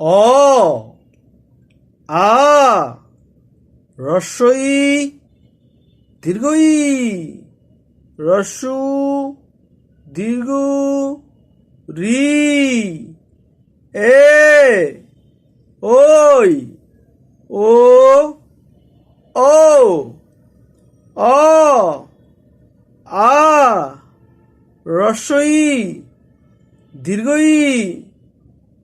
অ, আ রস্বই দীর্ঘই, রস্যু, দীর্ঘ, রি, এ, ওই, ও ও, অ, আ রস্বই দীর্ঘই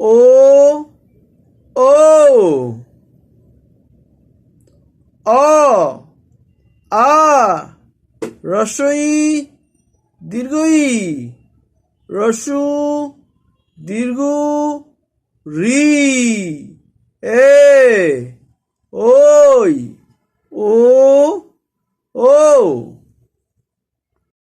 ও ও অ আ রসই দীর্ঘই রসু দীর্ঘ রি এ ওই ও ও